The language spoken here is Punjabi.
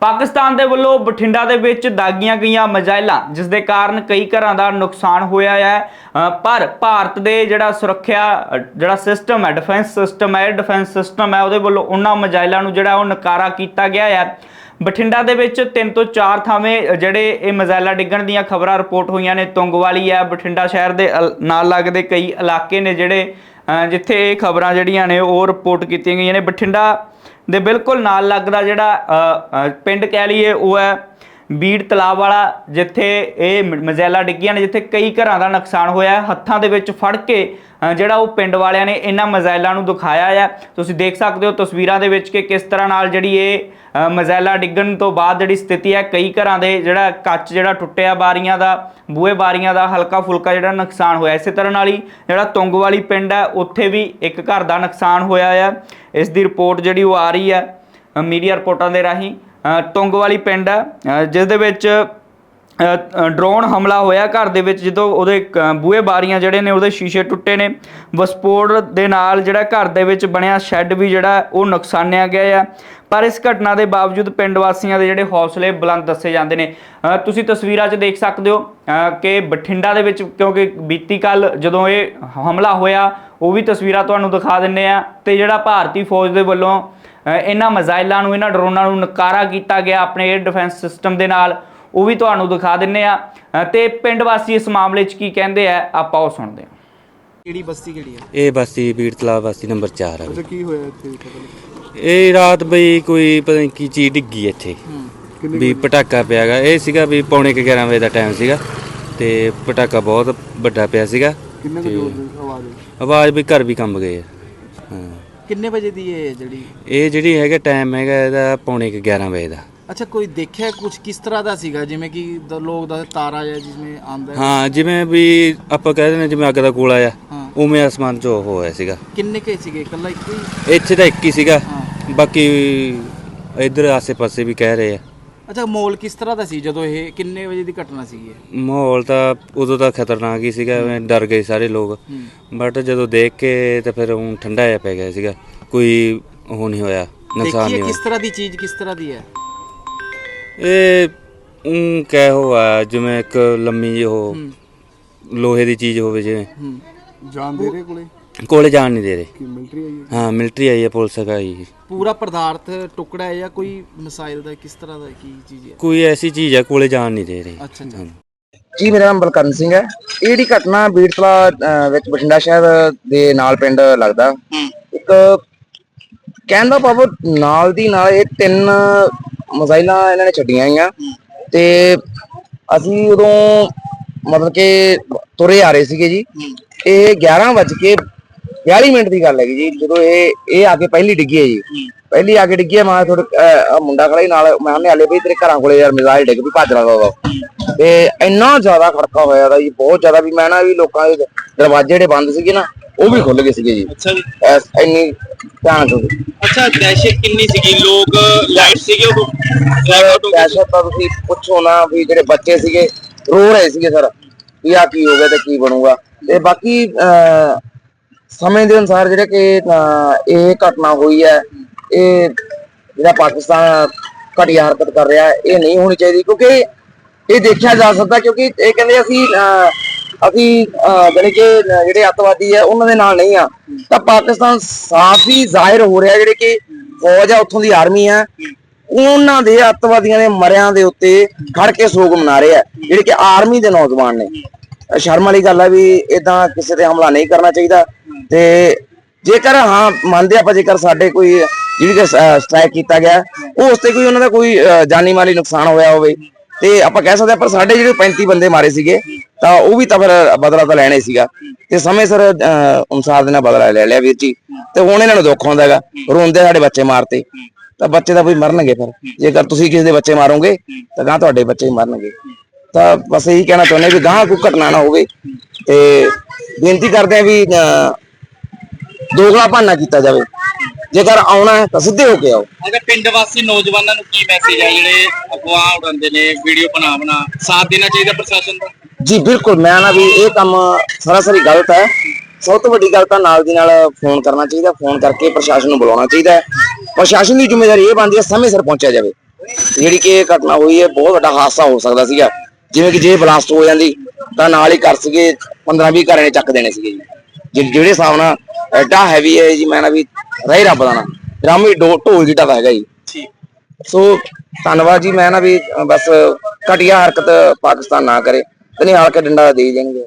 ਪਾਕਿਸਤਾਨ ਦੇ ਵੱਲੋਂ ਬਠਿੰਡਾ ਦੇ ਵਿੱਚ ਦਾਗੀਆਂ ਗਈਆਂ ਮਜ਼ਾਇਲਾਂ, ਜਿਸ ਦੇ ਕਾਰਨ ਕਈ ਘਰਾਂ ਦਾ ਨੁਕਸਾਨ ਹੋਇਆ ਹੈ। ਪਰ ਭਾਰਤ ਦੇ ਜਿਹੜਾ ਸੁਰੱਖਿਆ ਜਿਹੜਾ ਸਿਸਟਮ ਹੈ, ਡਿਫੈਂਸ ਸਿਸਟਮ ਹੈ ਡਿਫੈਂਸ ਸਿਸਟਮ ਹੈ, ਉਹਦੇ ਵੱਲੋਂ ਉਹਨਾਂ ਮਜ਼ਾਇਲਾਂ ਨੂੰ ਜਿਹੜਾ ਉਹ ਨਕਾਰਾ ਕੀਤਾ ਗਿਆ ਹੈ। ਬਠਿੰਡਾ ਦੇ ਵਿੱਚ ਤਿੰਨ ਤੋਂ ਚਾਰ ਥਾਵੇਂ ਜਿਹੜੇ ਇਹ ਮਜ਼ਾਇਲਾਂ ਡਿੱਗਣ ਦੀਆਂ ਖਬਰਾਂ ਰਿਪੋਰਟ ਹੋਈਆਂ ਨੇ। ਤੁੰਗਵਾਲੀ ਹੈ ਬਠਿੰਡਾ ਸ਼ਹਿਰ ਦੇ ਅਲ- ਨਾਲ ਲੱਗਦੇ ਕਈ ਇਲਾਕੇ ਨੇ ਜਿਹੜੇ ਜਿੱਥੇ ਇਹ ਖਬਰਾਂ ਜਿਹੜੀਆਂ ਨੇ ਉਹ ਰਿਪੋਰਟ ਕੀਤੀਆਂ ਗਈਆਂ ਨੇ। ਬਠਿੰਡਾ ਦੇ ਬਿਲਕੁਲ ਨਾਲ ਲੱਗਦਾ ਜਿਹੜਾ ਪਿੰਡ ਕਹਿ ਲਈਏ, ਉਹ ਹੈ ਬੀੜ ਤਲਾਬ ਵਾਲਾ ਜਿੱਥੇ ਇਹ ਮ- ਮਜ਼ੈਲਾ ਡਿੱਗੀਆਂ ਨੇ ਜਿੱਥੇ ਕਈ ਘਰਾਂ ਦਾ ਨੁਕਸਾਨ ਹੋਇਆ ਹੱਥਾਂ ਦੇ ਵਿੱਚ ਫੜ ਕੇ ਜਿਹੜਾ ਉਹ ਪਿੰਡ ਵਾਲਿਆਂ ਨੇ ਇਹਨਾਂ ਮਜ਼ਾਇਲਾਂ ਨੂੰ ਦਿਖਾਇਆ ਹੈ ਤੁਸੀਂ ਦੇਖ ਸਕਦੇ ਹੋ ਤਸਵੀਰਾਂ ਦੇ ਵਿੱਚ ਕਿ ਕਿਸ ਤਰ੍ਹਾਂ ਨਾਲ ਜਿਹੜੀ ਇਹ ਅ, ਡਿੱਗਣ ਤੋਂ ਬਾਅਦ ਜਿਹੜੀ ਸਥਿਤੀ ਹੈ ਕਈ ਘਰਾਂ ਦੇ ਜਿਹੜਾ ਕੱਚ ਜਿਹੜਾ ਟੁੱਟਿਆ ਬਾਰੀਆਂ ਦਾ ਬੂਹੇ ਬਾਰੀਆਂ ਦਾ ਹਲਕਾ ਫੁਲਕਾ ਜਿਹੜਾ ਨੁਕਸਾਨ ਹੋਇਆ। ਇਸੇ ਤਰ੍ਹਾਂ ਨਾਲ ਹੀ ਜਿਹੜਾ ਤੁੰਗ ਵਾਲੀ ਪਿੰਡ ਹੈ ਉੱਥੇ ਵੀ ਇੱਕ ਘਰ ਦਾ ਨੁਕਸਾਨ ਹੋਇਆ ਆ। ਇਸ ਦੀ ਰਿਪੋਰਟ ਜਿਹੜੀ ਉਹ ਆ ਰਹੀ ਹੈ ਮੀਡੀਆ ਰਿਪੋਰਟਾਂ ਦੇ ਰਾਹੀਂ। ਅ, ਤੁੰਗ ਵਾਲੀ ਪਿੰਡ ਹੈ ਜਿਸ ਦੇ ਵਿੱਚ ਡਰੋਨ ਹਮਲਾ ਹੋਇਆ ਘਰ ਦੇ ਵਿੱਚ ਜਦੋਂ ਉਹਦੇ ਕ- ਬੂਹੇ ਬਾਰੀਆਂ ਜਿਹੜੇ ਨੇ ਉਹਦੇ ਸ਼ੀਸ਼ੇ ਟੁੱਟੇ ਨੇ। ਵਿਸਫੋਟ ਦੇ ਨਾਲ ਜਿਹੜਾ ਘਰ ਦੇ ਵਿੱਚ ਬਣਿਆ ਸ਼ੈੱਡ ਵੀ ਜਿਹੜਾ ਉਹ ਨੁਕਸਾਨਿਆ ਗਿਆ ਆ। ਪਰ ਇਸ ਘਟਨਾ ਦੇ ਬਾਵਜੂਦ ਪਿੰਡ ਵਾਸੀਆਂ ਦੇ ਜਿਹੜੇ ਹੌਸਲੇ ਬੁਲੰਦ ਦੱਸੇ ਜਾਂਦੇ ਨੇ। ਤੁਸੀਂ ਤਸਵੀਰਾਂ 'ਚ ਦੇਖ ਸਕਦੇ ਹੋ ਕਿ ਬਠਿੰਡਾ ਦੇ ਵਿੱਚ ਕਿਉਂਕਿ ਬੀਤੀ ਕੱਲ ਜਦੋਂ ਇਹ ਹਮਲਾ ਹੋਇਆ ਉਹ ਵੀ ਤਸਵੀਰਾਂ ਤੁਹਾਨੂੰ ਦਿਖਾ ਦਿੰਨੇ ਆ। ਤੇ ਜਿਹੜਾ ਭਾਰਤੀ ਫੌਜ ਦੇ ਵੱਲੋਂ ਇਹਨਾਂ ਮਜ਼ਾਇਲਾਂ ਨੂੰ ਇਹਨਾਂ ਡਰੋਨਾਂ ਨੂੰ ਨਕਾਰਾ ਕੀਤਾ ਗਿਆ ਆਪਣੇ 에ਅਰ ਡਿਫੈਂਸ ਸਿਸਟਮ ਦੇ ਨਾਲ। ਉਹ ਵੀ ਤੁਹਾਨੂੰ ਦਿਖਾ ਦਿੰਨੇ ਆ। ਤੇ ਪਿੰਡ ਵਾਸੀ ਇਸ ਮਾਮਲੇ 'ਚ ਕੀ ਕਹਿੰਦੇ ਆ ਆਪਾਂ ਉਹ ਸੁਣਦੇ ਹਾਂ। ਕਿਹੜੀ ਬਸਤੀ ਕਿਹੜੀ ਹੈ ਇਹ ਬਸਤੀ ਬੀੜ ਤਲਾਬ ਬਸਤੀ ਨੰਬਰ 4 ਆ ਅੱਛਾ ਕੀ ਹੋਇਆ ਇੱਥੇ ਇਹ ਰਾਤ ਬਈ ਕੋਈ ਪਤਾ ਨਹੀਂ ਕੀ ਚੀਜ਼ ਡਿੱਗੀ ਇੱਥੇ। ਵੀ ਪਟਾਕਾ ਪਿਆਗਾ ਇਹ ਸੀਗਾ ਵੀ ਪੌਣੇ ਕੁ 11 ਵਜੇ ਦਾ ਟਾਈਮ ਸੀਗਾ। ਤੇ ਪਟਾਕਾ ਬਹੁਤ ਵੱਡਾ ਪਿਆ ਸੀਗਾ। ਕਿੰਨੇ ਕੁ ਜ਼ੋਰ ਦੀ ਆਵਾਜ਼ ਆਵਾਜ਼ ਵੀ ਘਰ ਵੀ ਕੰਬ ਗਏ ਆ। ਕਿੰਨੇ ਵਜੇ ਦੀ ਇਹ ਜਿਹੜੀ? ਇਹ ਜਿਹੜੀ ਹੈਗਾ ਟਾਈਮ ਹੈਗਾ ਇਹਦਾ ਪੌਣੇ ਕੁ 11 ਵਜੇ ਦਾ। ਅੱਛਾ ਕੋਈ ਦੇਖਿਆ ਕੁਝ ਕਿਸ ਤਰ੍ਹਾਂ ਦਾ ਸੀਗਾ? ਜਿਵੇਂ ਕਿ ਦ- ਲੋਕ ਦਾ ਤਾਰਾ ਜਾਂ ਜਿਸमें ਆਂਦਾ ਹੈ। ਜਿਵੇਂ ਵੀ ਆਪਾਂ ਕਹਿ ਦਿੰਦੇ ਜਿਵੇਂ ਅੱਗ ਦਾ ਗੋਲਾ ਆ ਹਾਂ। ਉਵੇਂ ਅਸਮਾਨ 'ਚ ਉਹ ਹੋਇਆ ਸੀਗਾ। ਕਿੰਨੇ ਕੇ ਸੀਗੇ? ਇਕੱਲਾ ਇੱਕ ਹੀ? ਇੱਥੇ ਤਾਂ ਇੱਕ ਹੀ ਸੀਗਾ। ਹਾਂ। ਬਾਕੀ ਇਧਰ ਆਸੇ-ਪਾਸੇ ਵੀ ਕਹਿ ਰਹੇ ਆ। ਅੱਛਾ ਮੋਲ ਕਿਸ ਤਰ੍ਹਾਂ ਦਾ ਸੀ ਜਦੋਂ ਇਹ ਕਿੰਨੇ ਵਜੇ ਦੀ ਘਟਨਾ ਸੀਗੀ ਇਹ? ਮਾਹੌਲ ਤਾਂ ਉਦੋਂ ਤਾਂ ਖਤਰਨਾਕ ਹੀ ਸੀਗਾ ਐਵੇਂ ਡਰ ਗਏ ਸਾਰੇ ਲੋਕ। ਬਟ ਜਦੋਂ ਦੇਖ ਕੇ ਤਾਂ ਫਿਰ ਹੁਣ ਠੰਡਾ ਜਿਹਾ ਪੈ ਗਿਆ ਸੀਗਾ। ਕੋਈ ਉਹ ਨਹੀਂ ਹੋਇਆ ਨੁਕਸਾਨ ਦੇਖੀਏ ਨਹੀਂ ਕਿਸ ਹੋਇਆ ਤਰ੍ਹਾਂ ਦੀ ਚੀਜ਼ ਕਿਸ ਤਰ੍ਹਾਂ ਦੀ ਹੈ? ਇਹ ਉਹ ਕਹਿ ਹੋਆ ਜਿਵੇਂ ਇੱਕ ਲੰਮੀ ਜਿਹੀ ਉਹ ਲੋਹੇ ਦੀ ਚੀਜ਼ ਹੋਵੇ ਜਿਵੇਂ। ਜਾਣ ਦੇ ਰਹੇ ਕੋਲੇ? ਕੋਲੇ ਜਾਣ ਨਹੀਂ ਦੇ ਰਹੇ। ਕਿ ਮਿਲਟਰੀ ਆਈ ਹਾਂ? ਮਿਲਟਰੀ ਆਈ ਹੈ ਪੁਲਿਸ ਆਈ ਪੂਰਾ ਪਦਾਰਥ ਟੁਕੜਾ ਹੈ ਜਾਂ ਕੋਈ ਮਿਸਾਈਲ ਦਾ ਕਿਸ ਤਰ੍ਹਾਂ ਦਾ ਕੀ ਚੀਜ਼ ਹੈ? ਕੋਈ ਐਸੀ ਚੀਜ਼ ਹੈ ਕੋਲੇ ਜਾਣ ਨਹੀਂ ਦੇ ਰਹੇ। ਅੱਛਾ ਅੱਛਾ। ਹਾਂ। ਜੀ ਮੇਰਾ ਨਾਮ ਬਲਕਰਨ ਸਿੰਘ ਹੈ। ਇਹ ਜਿਹੜੀ ਘਟਨਾ ਬੀੜਤਲਾ ਅਹ, ਵਿੱਚ ਬਠਿੰਡਾ ਸ਼ਹਿਰ ਦੇ ਨਾਲ ਪਿੰਡ ਲੱਗਦਾ। ਇੱਕ ਕਹਿਣ ਦਾ ਭਾਵ ਨਾਲ ਦੀ ਨਾਲ ਇਹ ਤਿੰਨ ਮਜ਼ਾਈਲਾਂ ਇਹਨਾਂ ਨੇ ਛੱਡੀਆਂ ਆਈਆਂ। ਤੇ ਅਸੀਂ ਉਦੋਂ ਮਤਲਬ ਕਿ ਤੁਰੇ ਆ ਰਹੇ ਸੀਗੇ ਜੀ। ਇਹ 11 ਵੱਜ ਕੇ 42 ਮਿੰਟ ਦੀ ਗੱਲ ਹੈਗੀ ਜੀ ਜਦੋਂ ਇਹ ਇਹ ਆ ਕੇ ਪਹਿਲੀ ਡਿੱਗੀ ਹੈ ਜੀ। ਪਹਿਲੀ ਆ ਕੇ ਡਿੱਗੀ ਹੈ ਮੈਂ ਥੋੜਾ ਮੁੰਡਾ ਖੜਾ ਹੀ ਨਾਲ ਮੈਂ ਉਹਨੇ ਹਾਲੇ ਵੀ ਤੇਰੇ ਘਰਾਂ ਕੋਲੇ ਯਾਰ ਮਿਜ਼ਾਈਲ ਡਿੱਗ ਵੀ ਭੱਜ ਲਗਾ ਵਾ ਤੇ ਇੰਨਾ ਜ਼ਿਆਦਾ ਖੜਕਾ ਹੋਇਆ ਦਾ ਜੀ ਬਹੁਤ ਜ਼ਿਆਦਾ ਵੀ ਮੈਂ ਨਾ ਵੀ ਲੋਕਾਂ ਦੇ ਦਰਵਾਜ਼ੇ ਜਿਹੜੇ ਬੰਦ ਸੀਗੇ ਨਾ ਉਹ ਵੀ ਖੁੱਲ ਗਏ ਸੀਗੇ ਜੀ। ਅੱਛਾ ਜੀ। ਇੰਨੀ ਭਿਆਨਕ ਅੱਛਾ ਦਹਿਸ਼ਤ ਕਿੰਨੀ ਸੀਗੀ? ਲੋਕ ਲਾਈਟ ਸੀਗੇ ਉਹ? ਦਹਿਸ਼ਤ ਤਾਂ ਤੁਸੀਂ ਪੁੱਛੋ ਨਾ ਵੀ ਜਿਹੜੇ ਬੱਚੇ ਸੀਗੇ ਰੋ ਰਹੇ ਸੀਗੇ ਸਰ। ਵੀ ਆ ਕੀ ਹੋ ਗਿਆ ਤੇ ਕੀ ਬਣੂਗਾ? ਤੇ ਬਾਕੀ ਸਮੇਂ ਦੇ ਅਨੁਸਾਰ ਜਿਹੜਾ ਕਿ ਅਹ, ਇਹ ਘਟਨਾ ਹੋਈ ਹੈ ਇਹ ਜਿਹੜਾ ਪਾਕਿਸਤਾਨ ਘਟੀ ਹਰਕਤ ਕਰ ਰਿਹਾ ਹੈ ਇਹ ਨਹੀਂ ਹੋਣੀ ਚਾਹੀਦੀ ਕਿਉਂਕਿ ਇਹ ਦੇਖਿਆ ਜਾ ਸਕਦਾ ਕਿਉਂਕਿ ਇਹ ਕਹਿੰਦੇ ਅਸੀਂ ਅਹ, ਅਸੀਂ ਅਹ, ਜਾਣੀ ਕਿ ਅਹ, ਜਿਹੜੇ ਅੱਤਵਾਦੀ ਆ ਉਹਨਾਂ ਦੇ ਨਾਲ ਨਹੀਂ ਆ। ਤਾਂ ਪਾਕਿਸਤਾਨ ਸਾਫ਼ ਹੀ ਜ਼ਾਹਿਰ ਹੋ ਰਿਹਾ ਜਿਹੜੇ ਕਿ ਫੌਜ ਆ ਉੱਥੋਂ ਦੀ ਆਰਮੀ ਆ। ਉਹਨਾਂ ਦੇ ਅੱਤਵਾਦੀਆਂ ਦੇ ਮਰਿਆਂ ਦੇ ਉੱਤੇ ਖੜ ਕੇ ਸੋਗ ਮਨਾ ਰਹੇ ਆ ਜਿਹੜੇ ਕਿ ਆਰਮੀ ਦੇ ਨੌਜਵਾਨ ਨੇ। ਸ਼ਰਮ ਵਾਲੀ ਗੱਲ ਆ ਵੀ ਇਦਾਂ ਕਿਸੇ ਤੇ ਹਮਲਾ ਨਹੀਂ ਕਰਨਾ ਚਾਹੀਦਾ। ਤੇ ਜੇਕਰ ਹਾਂ ਮੰਨਦੇ ਆਪਾਂ ਜੇਕਰ ਸਾਡੇ ਕੋਈ ਜਿਹੜੀ ਕਿ ਸਟ੍ਰਾਈਕ ਕੀਤਾ ਗਿਆ ਉਹ ਉਸ ਤੇ ਕੋਈ ਉਹਨਾਂ ਦਾ ਕੋਈ ਜਾਨੀ ਮਾਲੀ ਨੁਕਸਾਨ ਹੋਇਆ ਹੋਵੇ ਤੇ ਆਪਾਂ ਕਹਿ ਸਕਦੇ ਹਾਂ ਪਰ ਸਾਡੇ ਜਿਹੜੇ 35 ਬੰਦੇ ਮਾਰੇ ਸੀਗੇ ਤਾਂ ਉਹ ਵੀ ਤਾਂ ਫਿਰ ਬਦਲਾ ਤਾਂ ਲੈਣਾ ਹੀ ਸੀਗਾ। ਤੇ ਸਮੇਂ ਸਿਰ ਅਨੁਸਾਰ ਦੇ ਨਾਲ ਬਦਲਾ ਲੈ ਲਿਆ ਵੀਰ ਜੀ। ਤੇ ਹੁਣ ਇਹਨਾਂ ਨੂੰ ਦੁੱਖ ਹੁੰਦਾ ਹੈਗਾ ਰੋਂਦੇ ਸਾਡੇ ਬੱਚੇ ਮਾਰਤੇ। ਤਾਂ ਬੱਚੇ ਤਾਂ ਕੋਈ ਮਰਨਗੇ ਫਿਰ। ਜੇਕਰ ਤੁਸੀਂ ਕਿਸੇ ਦੇ ਬੱਚੇ ਮਾਰੋਗੇ ਤਾਂ ਗਾਂ ਤੁਹਾਡੇ ਬੱਚੇ ਹੀ ਮਰਨਗੇ। ਤਾਂ ਬਸ ਇਹੀ ਕਹਿਣਾ ਚਾਹੁੰਦੇ ਵੀ ਗਾਂ ਕੋਈ ਘਟਨਾ ਨਾ ਹੋਵੇ। ਤੇ ਬੇਨਤੀ ਕਰਦੇ ਆ ਵੀ ਅਹ, ਦੋਗਲਾ ਭਾਨਾ ਕੀਤਾ ਜਾਵੇ। ਜੇਕਰ ਆਉਣਾ ਹੈ ਤਾਂ ਸਿੱਧੇ ਹੋ ਕੇ ਆਓ। ਅਗਰ ਪਿੰਡ ਵਾਸੀ ਨੌਜਵਾਨਾਂ ਨੂੰ ਕੀ ਮੈਸੇਜ ਹੈ ਜਿਹੜੇ ਅਫਵਾਹ ਉਡਾਉਂਦੇ ਨੇ ਵੀਡੀਓ ਬਣਾ ਬਣਾ ਸਾਥ ਦੇਣਾ ਚਾਹੀਦਾ ਪ੍ਰਸ਼ਾਸਨ ਦਾ ਜੀ ਬਿਲਕੁਲ। ਮੈਂ ਨਾ ਵੀ ਇਹ ਕੰਮ ਸਰਾਸਰੀ ਗਲਤ ਹੈ। ਸਭ ਤੋਂ ਵੱਡੀ ਗੱਲ ਤਾਂ ਨਾਲ ਦੀ ਨਾਲ ਫੋਨ ਕਰਨਾ ਚਾਹੀਦਾ। ਫੋਨ ਕਰਕੇ ਪ੍ਰਸ਼ਾਸਨ ਨੂੰ ਬੁਲਾਉਣਾ ਚਾਹੀਦਾ ਹੈ। ਪ੍ਰਸ਼ਾਸਨ ਦੀ ਜ਼ਿੰਮੇਵਾਰੀ ਇਹ ਬਣਦੀ ਹੈ ਸਮੇਂ ਸਿਰ ਪਹੁੰਚਿਆ ਜਾਵੇ। ਜਿਹੜੀ ਕਿ ਇਹ ਘਟਨਾ ਹੋਈ ਹੈ ਬਹੁਤ ਵੱਡਾ ਹਾਦਸਾ ਹੋ ਸਕਦਾ ਸੀਗਾ। ਜਿਵੇਂ ਕਿ ਜੇ ਬਲਾਸਟ ਹੋ ਜਾਂਦੀ ਤਾਂ ਨਾਲ ਹੀ ਘਰ ਸੀਗੇ 15 20 ਘਰਾਂ ਨੇ ਚੱਕ ਦੇਣੇ ਸੀਗੇ ਜੀ। ਜਿ- ਜਿਹੜੇ ਹਿਸਾਬ ਨਾਲ ਐਡਾ ਹੈਵੀ ਹੈ ਜੀ ਮੈਂ ਨਾ ਵੀ ਰਹਿ ਰੱਬ ਦਾ ਨਾ ਰਾਮੀ ਢੋ ਢੋਲ ਜਿੱਟਾ ਦਾ ਹੈਗਾ ਜੀ। ਠੀਕ। ਸੋ ਧੰਨਵਾਦ ਜੀ ਮੈਂ ਨਾ ਵੀ ਅ, ਬਸ ਘਟੀਆ ਹਰਕਤ ਪਾਕਿਸਤਾਨ ਨਾ ਕਰੇ ਤੇ ਨਹੀਂ ਕੇ ਡੰਡਾ ਦੇ ਦੇਣਗੇ।